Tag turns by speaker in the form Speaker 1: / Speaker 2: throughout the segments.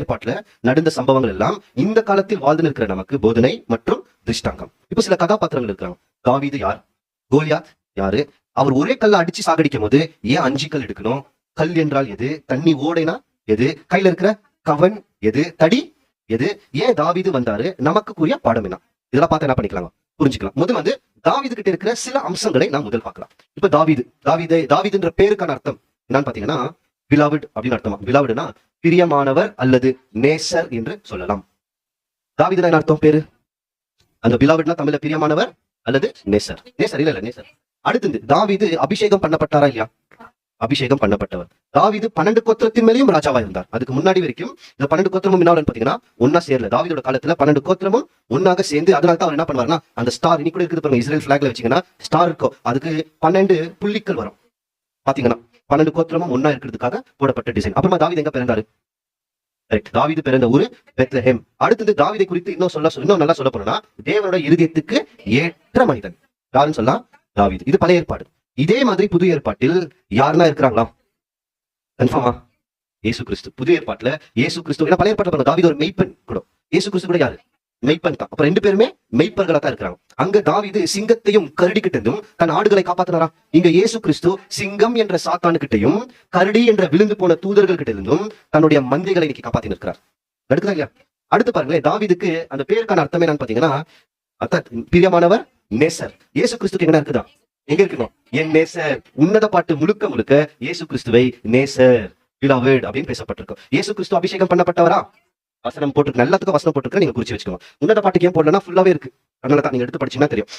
Speaker 1: ஏற்பாட்டுல நடந்த சம்பவங்கள் எல்லாம் இந்த காலத்தில் வாழ்ந்து நிற்கிற நமக்கு போதனை மற்றும் திருஷ்டாங்கம். இப்ப சில கதாபாத்திரங்கள் இருக்கிறாங்க. தாவீது யார்? கோலியாத் யாரு? அவர் ஒரே கல்ல அடிச்சு சாகடிக்கும் போது ஏன் அஞ்சு கல் எடுக்கணும்? கல் என்றால் எது? தண்ணி ஓடைனா எது? கையில இருக்கிற கவன் எது? தடி எது? ஏன் தாவிது வந்தாரு? நமக்கு கூறிய பாடம் என்ன? இதெல்லாம் பார்த்து என்ன பண்ணிக்கலாம் புரிஞ்சுக்கலாம். முதல் வந்து தாவிது கிட்ட இருக்கிற சில அம்சங்களை நாம் முதல் பார்க்கலாம். இப்ப தாவிது தாவிது தாவிதுன்ற பேருக்கான அர்த்தம் என்னன்னு பாத்தீங்கன்னா பிலாவிட் அப்படின்னு அர்த்தமா? பிலாவிடுனா பிரியமானவர் அல்லது நேசர் என்று சொல்லலாம். தாவீதுனா என்ன அர்த்தம்? பேரு? அந்த பிலாவிட்னா தமிழ்ல பிரியமானவர் அல்லது நேசர். நேசர் இல்ல இல்ல நேசர். அடுத்தது தாவிது அபிஷேகம் பண்ணப்பட்டாரா இல்லையா? அபிஷேகம் பண்ணப்பட்டவர். தாவிது பன்னெண்டு கோத்திரத்தின் மேலேயும் ராஜாவா இருந்தார். அதுக்கு முன்னாடி வரைக்கும் இந்த பன்னெண்டு கோத்திரமும் என்ன பாத்தீங்கன்னா ஒன்னா சேரல. தாவிதோட காலத்துல பன்னெண்டு கோத்திரமும் ஒன்னாக சேர்ந்து அதனால தான் அவர் என்ன பண்ணுவாருன்னா அந்த ஸ்டார் இனி கூட இருக்குது பாருங்க இஸ்ரேல் பிளாக்ல வச்சீங்கன்னா ஸ்டார் இருக்கும் அதுக்கு பன்னெண்டு புள்ளிக்கள் வரும். பாத்தீங்கன்னா பன்னெண்டு கோத்திரமும் ஒன்னா இருக்கிறதுக்காக போடப்பட்ட டிசைன் அப்புறமா தாவித எங்க பிறந்தாரு? Correct. தாவீது பிறந்த ஊரு பெத்லஹேம். அடுத்தது தாவிதை குறித்து இன்னும் சொல்ல இன்னும் நல்லா சொல்ல போனா தேவனோட இருதயத்துக்கு ஏற்ற மனிதன். யாருன்னு சொல்லலாம் தாவிது. இது பழைய ஏற்பாடு. இதே மாதிரி புது ஏற்பாட்டில் யாருன்னா இருக்கிறாங்களா? கன்ஃபார்மா இயேசு கிறிஸ்து. புது ஏற்பாட்டுல இயேசு கிறிஸ்து பழைய ஏற்பாட்டில் பாருங்க, ஒரு மெய்ப்பெண் கூட. இயேசு கிறிஸ்து கூட யாரு? மெய்ப்பன் தான் அப்ப ரெண்டு பேருமே மெய்ப்பர்களா தான் இருக்கிறாங்க. அங்க தாவிது சிங்கத்தையும் கருடிக்கிட்டதும் தன் ஆடுகளை காப்பாத்தினாரா? இங்க இயேசு கிறிஸ்து சிங்கம் என்ற சாத்தானுக்கிட்டையும் கரடி என்ற விழுந்து போன தூதர்கள் கிட்ட இருந்தும் தன்னுடைய மந்தைகளை இன்னைக்கு காப்பாத்தி நிற்கிறார் நடக்குதா இல்லையா? அடுத்து பாருங்களேன் தாவீதுக்கு அந்த பேருக்கான அர்த்தம் என்னன்னு பாத்தீங்கன்னா அர்த்தாத் பிரியமானவர் நேசர். இயேசு கிறிஸ்துக்கு என்ன இருக்குதா? எங்க இருக்கணும் என் நேசர். உன்னத பாட்டு முழுக்க முழுக்க இயேசு கிறிஸ்துவை நேசர் beloved அப்படின்னு பேசப்பட்டிருக்கும். இயேசு கிறிஸ்து அபிஷேகம் பண்ணப்பட்டவரா? வசனம் போட்டு எல்லாத்துக்கும் வசனம் போட்டுருக்க நீங்க குறிச்சு வச்சுக்கோங்க. உன்னத பாட்டுக்கு ஏன் போடலன்னா ஃபுல்லாவே இருக்கு. அதனால தான் நீங்க எடுத்து படிச்சீங்கன்னா தெரியும்.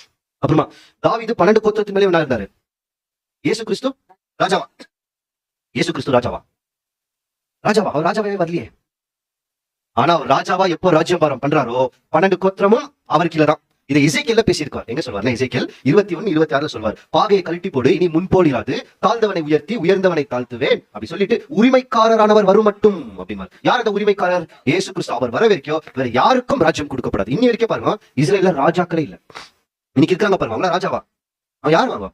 Speaker 1: அப்புறமா தாவிது பன்னெண்டு கோத்திரத்து மேலே என்ன இருந்தாரு. இயேசு கிறிஸ்து ராஜாவா? இயேசு கிறிஸ்து ராஜாவா? ராஜாவா? அவர் ராஜாவே வரலையே. ஆனா அவர் ராஜாவா எப்போ ராஜ்யபாரம் பண்றாரோ பன்னெண்டு கோத்திரமும் அவர் கீழே தான். இது இசைக்கல்ல பேசியிருக்கார். எங்க சொல்வார் இசைக்கல் இருபத்தி ஒன்னு இருபத்தி ஆறுல சொல்வார். பாகையை கழட்டி போடு இனி முன்போடியாது தாழ்ந்தவனை உயர்த்தி உயர்ந்தவனை தாழ்த்துவேன். அப்படி சொல்லிட்டு உரிமைக்காரரானவர் வரும் மட்டும் அப்படின்னார் யார் அந்த உரிமைக்காரர்? ஏசு கிறிஸ்து. அவர் வர வரைக்கும் வேற யாருக்கும் ராஜ்யம் கொடுக்கப்படாது. இன்னி வரைக்கும் பாருங்க இஸ்ரேல ராஜாக்களே இல்ல. இன்னைக்கு இருக்காங்க பாருங்க அவங்களா ராஜாவா? அவன் யார் வாங்க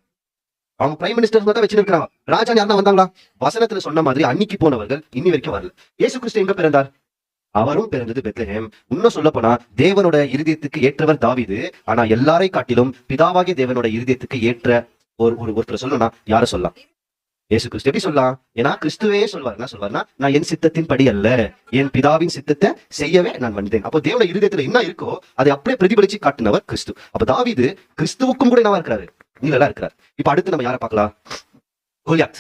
Speaker 1: அவங்க பிரைம் மினிஸ்டர் தான் வச்சிருக்காங்க ராஜா யாருன்னா வந்தாங்களா? வசனத்துல சொன்ன மாதிரி அன்னைக்கு போனவர்கள் இன்னி வரைக்கும் வரல. ஏசு கிறிஸ்து எங்க பிறந்தார்? அவரும் பிறந்தது பெத்லஹேம். இன்னும் சொல்ல போனா தேவனோட இருதயத்துக்கு ஏற்றவர் தாவீது. ஆனா எல்லாரை காட்டிலும் பிதாவாகிய தேவனோட இருதயத்துக்கு ஏற்ற ஒரு ஒரு ஒருத்தர் சொல்லணும்னா யார சொல்லலாம்? ஏசு கிறிஸ்து. எப்படி சொல்லலாம்? ஏன்னா கிறிஸ்துவே சொல்வார். என்ன சொல்வார்னா நான் என் சித்தத்தின் படி அல்ல. என் பிதாவின் சித்தத்தை செய்யவே நான் வந்தேன் அப்போ தேவனோட இருதயத்துல என்ன இருக்கோ அதை அப்படியே பிரதிபலிச்சு காட்டினவர் கிறிஸ்து. அப்ப தாவீது கிறிஸ்துவுக்கும் கூட என்னவா இருக்கிறாரு? நீங்களா இருக்கிறார். இப்ப அடுத்து நம்ம யாரை பார்க்கலாம்? கோலியாத்.